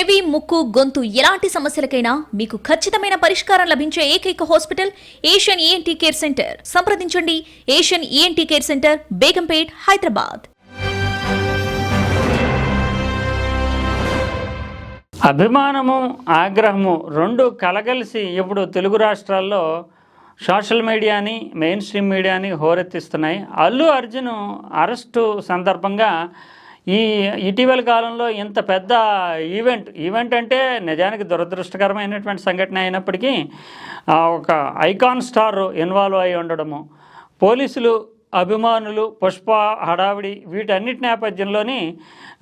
చెవి ముక్కు గొంతు ఎలాంటి సమస్యలకైనా మీకు ఖచ్చితమైన పరిష్కారం లభించే ఏకైక hospital Asian ENT care centre. సంప్రదించండి. Asian ENT care centre Begumpet Hyderabad. అభిమానము ఆగ్రహము రెండు కలగలిసి ఇప్పుడు తెలుగు రాష్ట్రాల్లో సోషల్ మీడియాని మెయిన్ స్ట్రీమ్ మీడియాని హోరెత్తిస్తున్నాయి. అల్లు అర్జున్ అరెస్టు సందర్భంగా ఈ ఇటీవల కాలంలో ఇంత పెద్ద ఈవెంట్ ఈవెంట్ అంటే నిజానికి దురదృష్టకరమైనటువంటి సంఘటన అయినప్పటికీ ఒక ఐకాన్ స్టార్ ఇన్వాల్వ్ అయి ఉండడము పోలీసులు అభిమానులు పుష్ప హడావిడి వీటన్నిటి నేపథ్యంలోని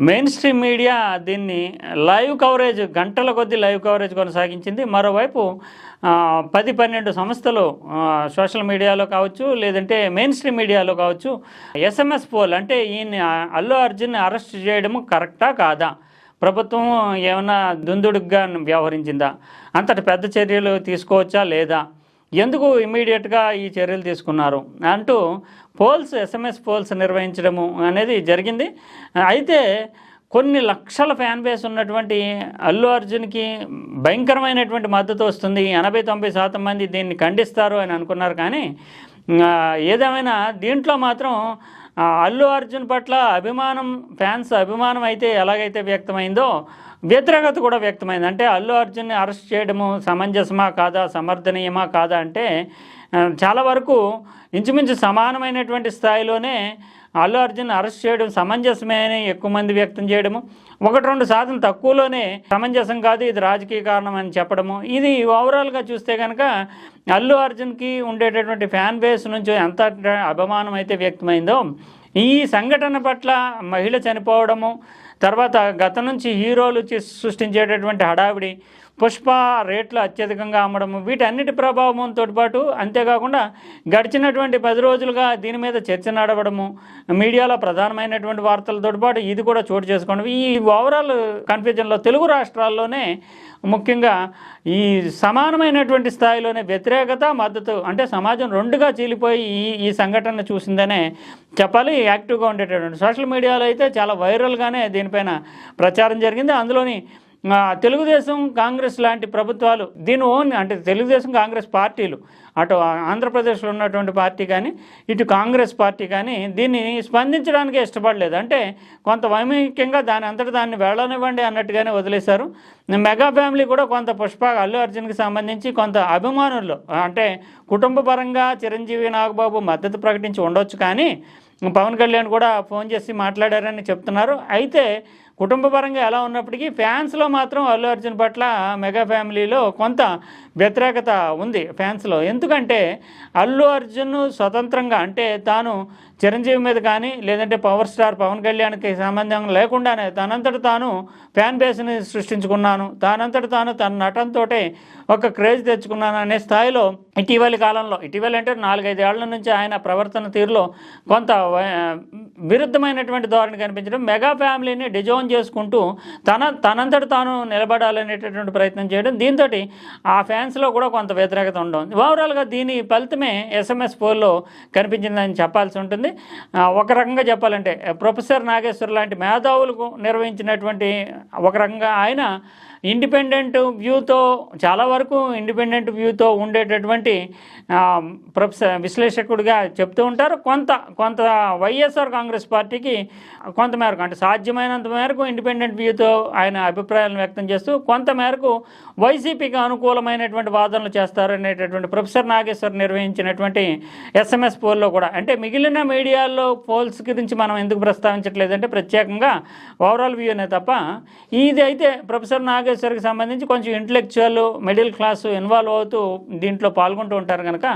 మెయిన్ స్ట్రీమ్ మీడియా దీన్ని లైవ్ కవరేజ్ గంటల కొద్దీ లైవ్ కవరేజ్ కొనసాగించింది. మరోవైపు పది పన్నెండు సంస్థలు సోషల్ మీడియాలో కావచ్చు లేదంటే మెయిన్ స్ట్రీమ్ మీడియాలో కావచ్చు ఎస్ఎంఎస్ పోల్ అంటే ఈయన అల్లు అర్జున్ అరెస్ట్ చేయడం కరెక్టా కాదా? ప్రభుత్వం ఏమైనా దుందుడుగ్గా వ్యవహరించిందా? అంతటి పెద్ద చర్యలు తీసుకోవచ్చా లేదా? ఎందుకు ఇమ్మీడియట్గా ఈ చర్యలు తీసుకున్నారు అంటూ పోల్స్ ఎస్ఎంఎస్ పోల్స్ నిర్వహించడము అనేది జరిగింది. అయితే కొన్ని లక్షల ఫ్యాన్ బేస్ ఉన్నటువంటి అల్లు అర్జున్కి భయంకరమైనటువంటి మద్దతు వస్తుంది. ఎనభై తొంభై శాతం మంది దీన్ని ఖండిస్తారు అని అనుకున్నారు కానీ ఏదేమైనా దీంట్లో మాత్రం అల్లు అర్జున్ పట్ల అభిమానం ఫ్యాన్స్ అభిమానం అయితే ఎలాగైతే వ్యక్తమైందో వ్యతిరేకత కూడా వ్యక్తమైంది. అంటే అల్లు అర్జున్ని అరెస్ట్ చేయడము సమంజసమా కాదా సమర్థనీయమా కాదా అంటే చాలా వరకు ఇంచుమించు సమానమైనటువంటి స్థాయిలోనే అల్లు అర్జున్ అరెస్ట్ చేయడం సమంజసమే అని ఎక్కువ మంది వ్యక్తం చేయడము ఒకటి రెండు శాతం తక్కువలోనే సమంజసం కాదు ఇది రాజకీయ కారణం అని చెప్పడము. ఇది ఓవరాల్గా చూస్తే కనుక అల్లు అర్జున్కి ఉండేటటువంటి ఫ్యాన్ బేస్ నుంచి ఎంత అభిమానం అయితే వ్యక్తమైందో ఈ సంఘటన పట్ల మహిళ చనిపోవడము తర్వాత గత నుంచి హీరోలు సృష్టించేటటువంటి హడావిడి పుష్ప రేట్లు అత్యధికంగా అమ్మడము వీటన్నిటి ప్రభావంతో పాటు అంతేకాకుండా గడిచినటువంటి పది రోజులుగా దీని మీద చర్చ నడవడము మీడియాలో ప్రధానమైనటువంటి వార్తలతో పాటు ఇది కూడా చోటు చేసుకోవడం. ఈ ఓవరాల్ కన్ఫ్యూజన్లో తెలుగు రాష్ట్రాల్లోనే ముఖ్యంగా ఈ సమానమైనటువంటి స్థాయిలోనే వ్యతిరేకత మద్దతు అంటే సమాజం రెండుగా చీలిపోయి ఈ ఈ సంఘటన చూసిందనే చెప్పాలి యాక్టివ్గా ఉండేటటువంటి సోషల్ మీడియాలో అయితే చాలా వైరల్గానే దీనిపైన ప్రచారం జరిగింది. అందులోని తెలుగుదేశం కాంగ్రెస్ లాంటి ప్రభుత్వాలు దీని ఓన్ అంటే తెలుగుదేశం కాంగ్రెస్ పార్టీలు అటు ఆంధ్రప్రదేశ్లో ఉన్నటువంటి పార్టీ కానీ ఇటు కాంగ్రెస్ పార్టీ కానీ దీన్ని స్పందించడానికి ఇష్టపడలేదు. అంటే కొంత వైముఖ్యంగా దాని అంతటి దాన్ని వెళ్ళనివ్వండి అన్నట్టుగానే వదిలేశారు. మెగా ఫ్యామిలీ కూడా కొంత పుష్ప అల్లు అర్జున్కి సంబంధించి కొంత అభిమానుల్లో అంటే కుటుంబ పరంగా చిరంజీవి నాగబాబు మద్దతు ప్రకటించి ఉండొచ్చు కానీ పవన్ కళ్యాణ్ కూడా ఫోన్ చేసి మాట్లాడారని చెప్తున్నారు. అయితే కుటుంబ పరంగా ఎలా ఉన్నప్పటికీ ఫ్యాన్స్లో మాత్రం అల్లు అర్జున్ పట్ల మెగా ఫ్యామిలీలో కొంత వ్యతిరేకత ఉంది ఫ్యాన్స్లో. ఎందుకంటే అల్లు అర్జున్ స్వతంత్రంగా అంటే తాను చిరంజీవి మీద కానీ లేదంటే పవర్ స్టార్ పవన్ కళ్యాణ్కి సంబంధం లేకుండానే తనంతట తాను ఫ్యాన్ బేస్ని సృష్టించుకున్నాను. తానంతట తాను తన నటనతో ఒక క్రేజ్ తెచ్చుకున్నాను అనే స్థాయిలో ఇటీవలి కాలంలో ఇటీవల అంటే నాలుగైదేళ్ళ నుంచి ఆయన ప్రవర్తన తీరులో కొంత విరుద్ధమైనటువంటి ధోరణి కనిపించడం మెగా ఫ్యామిలీని డిజోన్ చేసుకుంటూ తన తనంతట తాను నిలబడాలనేటటువంటి ప్రయత్నం చేయడం దీంతో ఆ ఫ్యాన్స్లో కూడా కొంత వ్యతిరేకత ఉండడం ఓవరాల్గా దీని ఫలితమే ఎస్ఎంఎస్ పోల్లో కనిపించిందని చెప్పాల్సి ఉంటుంది. ఒక రకంగా చెప్పాలంటే ప్రొఫెసర్ నాగేశ్వర్ లాంటి మేధావులకు నిర్వహించినటువంటి ఒక రకంగా ఆయన ఇండిపెండెంట్ వ్యూతో చాలా వరకు ఇండిపెండెంట్ వ్యూతో ఉండేటటువంటి ప్రొఫెసర్ విశ్లేషకుడిగా చెప్తూ ఉంటారు. కొంత కొంత వైఎస్ఆర్ కాంగ్రెస్ పార్టీకి కొంత మేరకు అంటే సాధ్యమైనంత మేరకు ఇండిపెండెంట్ వ్యూతో ఆయన అభిప్రాయాలను వ్యక్తం చేస్తూ కొంత మేరకు వైసీపీకి అనుకూలమైనటువంటి వాదనలు చేస్తారు అనేటటువంటి ప్రొఫెసర్ నాగేశ్వర్ నిర్వహించినటువంటి ఎస్ఎంఎస్ పోల్లో కూడా. అంటే మిగిలిన మీడియాల్లో పోల్స్ గురించి మనం ఎందుకు ప్రస్తావించట్లేదంటే ప్రత్యేకంగా ఓవరాల్ వ్యూనే తప్ప ఇది అయితే ప్రొఫెసర్ నాగేశ్వర్కి సంబంధించి కొంచెం ఇంటలెక్చువల్ మిడిల్ క్లాస్ ఇన్వాల్వ్ అవుతూ దీంట్లో పాల్గొంటూ ఉంటారు కనుక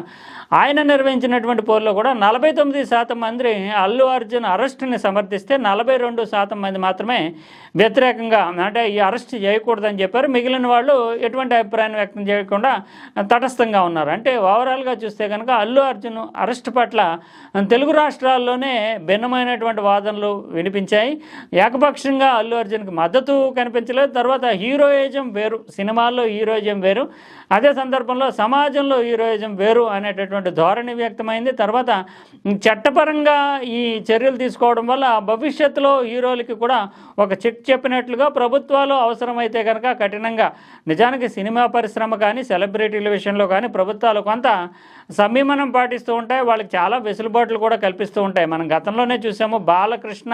ఆయన నిర్వహించినటువంటి పోరులో కూడా నలభై తొమ్మిది శాతం మంది అల్లు అర్జున్ అరెస్టుని సమర్థిస్తే నలభై రెండు శాతం మంది మాత్రమే వ్యతిరేకంగా అంటే ఈ అరెస్ట్ చేయకూడదని చెప్పారు. మిగిలిన వాళ్ళు ఎటువంటి అభిప్రాయాన్ని వ్యక్తం చేయకుండా తటస్థంగా ఉన్నారు. అంటే ఓవరాల్గా చూస్తే కనుక అల్లు అర్జున్ అరెస్ట్ పట్ల తెలుగు రాష్ట్రాల్లోనే భిన్నమైనటువంటి వాదనలు వినిపించాయి. ఏకపక్షంగా అల్లు అర్జున్కి మద్దతు కనిపించలేదు. తర్వాత హీరో హీరోయిజం వేరు సినిమాల్లో హీరోయిజం వేరు. అదే సందర్భంలో సమాజంలో హీరోయిజం వేరు అనేటటువంటి ధోరణి వ్యక్తమైంది. తర్వాత చట్టపరంగా ఈ చర్యలు తీసుకోవడం వల్ల భవిష్యత్తులో హీరోలకి కూడా ఒక చెక్ చెప్పినట్లుగా ప్రభుత్వాలు అవసరమైతే కనుక కఠినంగా నిజానికి సినిమా పరిశ్రమ కానీ సెలబ్రిటీల విషయంలో కానీ ప్రభుత్వాలు కొంత సంయమనం పాటిస్తూ ఉంటాయి. వాళ్ళకి చాలా వెసులుబాట్లు కూడా కల్పిస్తూ ఉంటాయి. మనం గతంలోనే చూసాము బాలకృష్ణ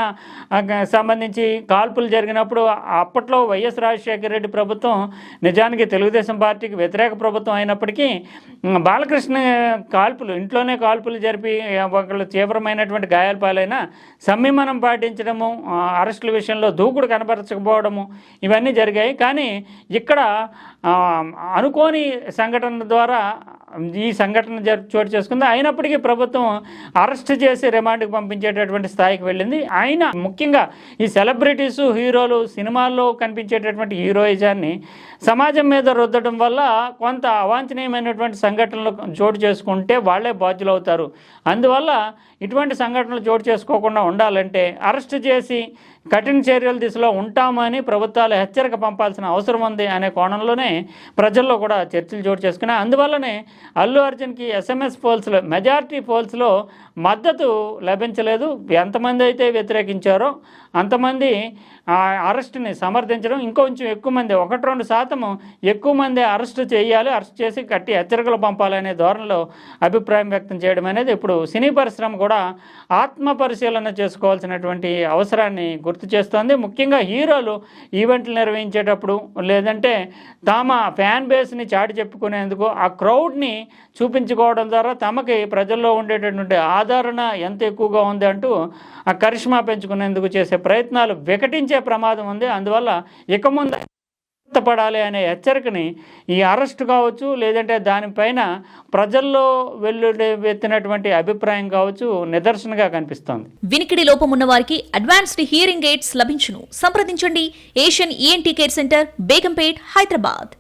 సంబంధించి కాల్పులు జరిగినప్పుడు అప్పట్లో వైఎస్ రాజశేఖర రెడ్డి ప్రభుత్వం నిజానికి తెలుగుదేశం పార్టీకి వ్యతిరేక ప్రభుత్వం అయినప్పటికీ బాలకృష్ణ కాల్పులు ఇంట్లోనే కాల్పులు జరిపి ఒకళ్ళు తీవ్రమైనటువంటి గాయాల పాలైన సంయమనం పాటించడము అరెస్టుల విషయంలో దూకుడు కనబరచకపోవడము ఇవన్నీ జరిగాయి. కానీ ఇక్కడ అనుకోని సంఘటన ద్వారా ఈ సంఘటన జరు చోటు చేసుకుంది. అయినప్పటికీ ప్రభుత్వం అరెస్ట్ చేసి రిమాండ్కి పంపించేటటువంటి స్థాయికి వెళ్ళింది. ఆయన ముఖ్యంగా ఈ సెలబ్రిటీసు హీరోలు సినిమాల్లో కనిపించేటటువంటి హీరోయిజాన్ని సమాజం మీద రుద్దడం వల్ల కొంత అవాంఛనీయమైనటువంటి సంఘటనలు చోటు చేసుకుంటే వాళ్ళే బాధ్యులు అవుతారు అందువల్ల ఇటువంటి సంఘటనలు చోటు చేసుకోకుండా ఉండాలంటే అరెస్ట్ చేసి కఠిన చర్యల దిశలో ఉంటామని ప్రభుత్వాలు హెచ్చరిక పంపాల్సిన అవసరం ఉంది అనే కోణంలోనే ప్రజల్లో కూడా చర్చలు చోటు చేసుకున్నాయి. అందువల్లనే అల్లు అర్జున్కి ఎస్ఎంఎస్ పోల్స్లో మెజారిటీ పోల్స్లో మద్దతు లభించలేదు. ఎంతమంది అయితే వ్యతిరేకించారో అంతమంది ఆ అరెస్ట్ని సమర్థించడం ఇంకొంచెం ఎక్కువ మంది ఒకటి రెండు శాతము ఎక్కువ మంది అరెస్ట్ చేయాలి అరెస్ట్ చేసి కట్టి హెచ్చరికలు పంపాలనే ధోరణిలో అభిప్రాయం వ్యక్తం చేయడం అనేది ఇప్పుడు సినీ పరిశ్రమ కూడా ఆత్మ పరిశీలన చేసుకోవాల్సినటువంటి అవసరాన్ని గుర్తు చేస్తోంది. ముఖ్యంగా హీరోలు ఈవెంట్లు నిర్వహించేటప్పుడు లేదంటే తమ ఫ్యాన్ బేస్ని చాటి చెప్పుకునేందుకు ఆ క్రౌడ్ని చూపించుకోవడం ద్వారా తమకి ప్రజల్లో ఉండేటటువంటి ఆదరణ ఎంత ఎక్కువగా ఉంది అంటూ ఆ కరిష్మా పెంచుకునేందుకు చేసే ప్రయత్నాలు వికటించే ప్రమాదం ఉంది. అందువల్ల ఇక ముందు పడాలి అనే హెచ్చరికని ఈ అరెస్ట్ కావచ్చు లేదంటే దానిపైన ప్రజల్లో వెల్లువెత్తినటువంటి అభిప్రాయం కావచ్చు నిదర్శనగా కనిపిస్తోంది. వినికిడి లోపం ఉన్న వారికి అడ్వాన్స్డ్ హియరింగ్ ఎయిడ్స్ లభించును. సంప్రదించండి. Asian ENT care centre Begumpet Hyderabad.